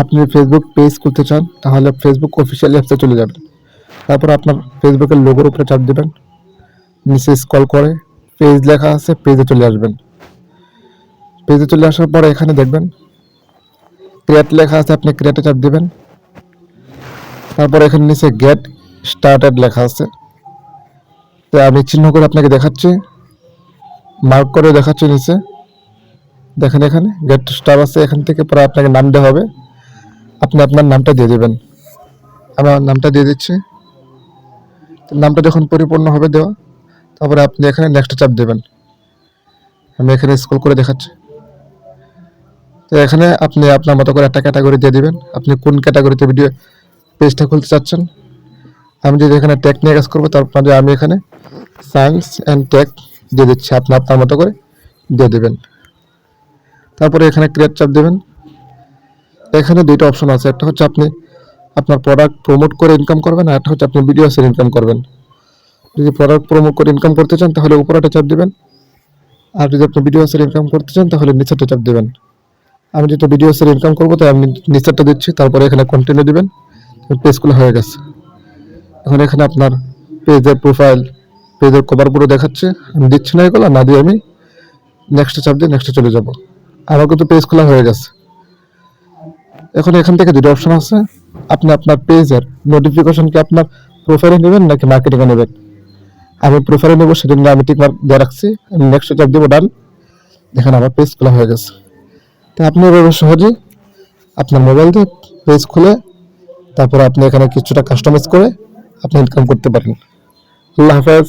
আপনি Facebook page করতে চান, তাহলে ফেসবুক অফিসিয়াল অ্যাপসে চলে যাবেন তারপর আপনার ফেসবুকের লোগোর উপরে চাপ দেবেন। নিচে স্ক্রল করে পেজ লেখা আছে পেজে চলে আসবেন। পেজে চলে আসার পর এখানে দেখবেন ক্রিয়েট লেখা আছে, আপনি ক্রিয়েটে চাপ দেবেন। তারপর এখানে নিচে গেট স্টার্টেড লেখা আছে। তো আমি চিহ্ন করে আপনাকে দেখাচ্ছি। মার্ক করে দেখাচ্ছি নিচে। দেখেন এখানে গেট স্টার আছে, এখান থেকে পরে আপনাকে নাম দেওয়া হবে। আপনি আপনার নামটা দিয়ে দেবেন। আমি আমার নামটা দিয়ে দিচ্ছি। নামটা যখন পরিপূর্ণ হবে দেওয়া, তারপরে আপনি এখানে নেক্সট চাপ দেবেন। আমি এখানে স্কুল করে দেখাচ্ছি। তো এখানে আপনি আপনার মতো করে একটা ক্যাটাগরি দিয়ে দেবেন। আপনি কোন ক্যাটাগরিতে ভিডিও পেজটা খুলতে চাচ্ছেন? আমি যদি এখানে টেক নিয়ে কাজ করব তারপরে আমি এখানে সায়েন্স অ্যান্ড টেক দিয়ে দিচ্ছি। আপনি আপনার মতো করে দিয়ে দেবেন। তারপরে এখানে ক্রিয়েট চাপ দেবেন। এখানে দুইটা অপশন আছে। একটা হচ্ছে আপনি আপনার প্রোডাক্ট প্রমোট করে ইনকাম করবেন আর একটা হচ্ছে আপনি ভিডিও সেল ইনকাম করবেন। যদি প্রোডাক্ট প্রমোট করে ইনকাম করতে চান, তাহলে উপর একটা চাপ দেবেন। আর যদি আপনি ভিডিও সেল ইনকাম করতে চান, তাহলে নিচেরটা চাপ দেবেন। আমি যেহেতু ভিডিও সেল ইনকাম করব, তাই আমি নিচেরটা দিচ্ছি। তারপরে এখানে কন্টিনিউ দেবেন। পেজগুলো হয়ে গেছে। এখন এখানে আপনার পেজের প্রোফাইল পেজের কভার পুরো দেখাচ্ছে। আমি দিচ্ছি না এগুলো, না দিয়ে আমি নেক্সটে চাপ দিয়ে নেক্সটে চলে যাব। আমার কিন্তু পেজ খোলা হয়ে গেছে। এখন এখান থেকে দুটো অপশন আছে। আপনি আপনার পেজের নোটিফিকেশন কি আপনার প্রোফাইলে নেবেন নাকি মার্কেটিংয়ে নেবেন? আমি প্রোফাইলে নেব, সেজন্য আমি ঠিক দিয়ে রাখছি। আমি নেক্সট চাপ দেবো ডান দেখেন আমার পেজ খোলা হয়ে গেছে। তা আপনি এভাবে সহজেই আপনার মোবাইল দিয়ে পেজ খুলে, তারপর আপনি এখানে কিছুটা কাস্টমাইজ করে আপনি ইনকাম করতে পারেন। আল্লাহ হাফেজ।